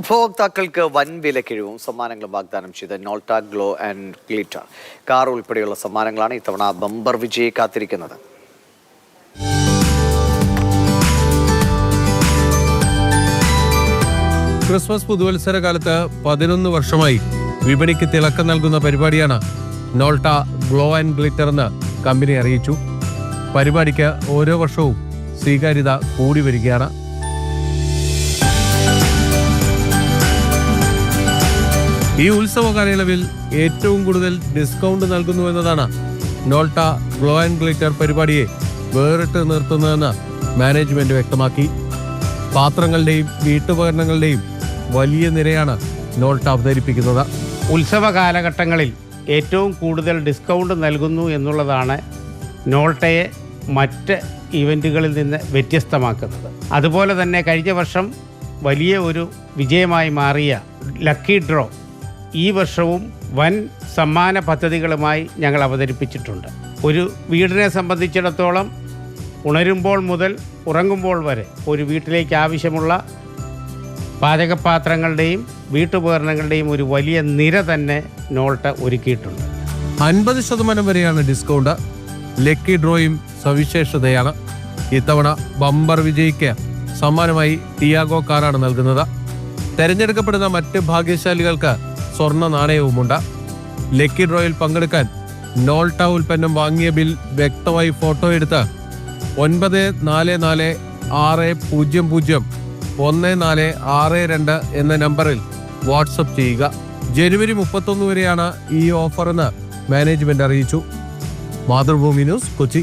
ഉപഭോക്താക്കൾക്ക് വൻ വിലക്കിഴിവും സമ്മാനങ്ങളും വാഗ്ദാനം ചെയ്ത നോൾട്ട ഗ്ലോ ആൻഡ് ഗ്ലിറ്റർ. കാർ ഉൾപ്പെടെയുള്ള സമ്മാനങ്ങളാണ് ഇത്തവണ ബമ്പർ വിജയെ കാത്തിരിക്കുന്നത്. ക്രിസ്മസ് പുതുവത്സര കാലത്ത് പതിനൊന്ന് വർഷമായി വിപണിക്ക് തിളക്കം നൽകുന്ന പരിപാടിയാണ് നോൾട്ട ഗ്ലോ ആൻഡ് ഗ്ലിറ്റർ എന്ന് കമ്പനി അറിയിച്ചു. പരിപാടിക്ക് ഓരോ വർഷവും സ്വീകാര്യത കൂടി വരികയാണ്. ഈ ഉത്സവ കാലയളവിൽ ഏറ്റവും കൂടുതൽ ഡിസ്കൗണ്ട് നൽകുന്നു എന്നതാണ് നോൾട്ട ഗ്ലോ ആൻഡ് ഗ്ലിറ്റർ പരിപാടിയെ വേറിട്ട് നിർത്തുന്നതെന്ന് മാനേജ്മെന്റ് വ്യക്തമാക്കി. പാത്രങ്ങളുടെയും വീട്ടുപകരണങ്ങളുടെയും വലിയ നിരയാണ് നോൾട്ട അവതരിപ്പിക്കുന്നത്. ഉത്സവ കാലഘട്ടങ്ങളിൽ ഏറ്റവും കൂടുതൽ ഡിസ്കൗണ്ട് നൽകുന്നു എന്നുള്ളതാണ് നോൾട്ടയെ മറ്റ് ഇവന്റുകളിൽ നിന്ന് വ്യത്യസ്തമാക്കുന്നത്. അതുപോലെ തന്നെ കഴിഞ്ഞ വർഷം വലിയ ഒരു വിജയമായി മാറിയ ലക്കി ഡ്രോ ഈ വർഷവും വൻ സമ്മാന പദ്ധതികളുമായി ഞങ്ങൾ അവതരിപ്പിച്ചിട്ടുണ്ട്. ഒരു വീടിനെ സംബന്ധിച്ചിടത്തോളം ഉണരുമ്പോൾ മുതൽ ഉറങ്ങുമ്പോൾ വരെ ഒരു വീട്ടിലേക്ക് ആവശ്യമുള്ള പാചകപാത്രങ്ങളുടെയും വീട്ടുപകരണങ്ങളുടെയും ഒരു വലിയ നിര തന്നെ നോൾട്ട് ഒരുക്കിയിട്ടുണ്ട്. അൻപത് ശതമാനം വരെയാണ് ഡിസ്കൗണ്ട്. ലക്കി ഡ്രോയും സവിശേഷതയാണ്. ഇത്തവണ ബമ്പർ വിജയിക്ക് സമ്മാനമായി ടിയാഗോ കാറാണ് നൽകുന്നത്. തെരഞ്ഞെടുക്കപ്പെടുന്ന മറ്റ് ഭാഗ്യശാലികൾക്ക് സ്വർണ നാണയവുമുണ്ട്. ലക്കി ഡ്രോയിൽ പങ്കെടുക്കാൻ നോൾട്ട ഉൽപ്പന്നം വാങ്ങിയ ബിൽ വ്യക്തമായി ഫോട്ടോ എടുത്ത് ഒൻപത് നാല് നാല് ആറ് പൂജ്യം പൂജ്യം ഒന്ന് നാല് ആറ് രണ്ട് എന്ന നമ്പറിൽ വാട്സപ്പ് ചെയ്യുക. ജനുവരി മുപ്പത്തൊന്ന് വരെയാണ് ഈ ഓഫർ എന്ന് മാനേജ്മെന്റ് അറിയിച്ചു. മാതൃഭൂമി ന്യൂസ് കൊച്ചി.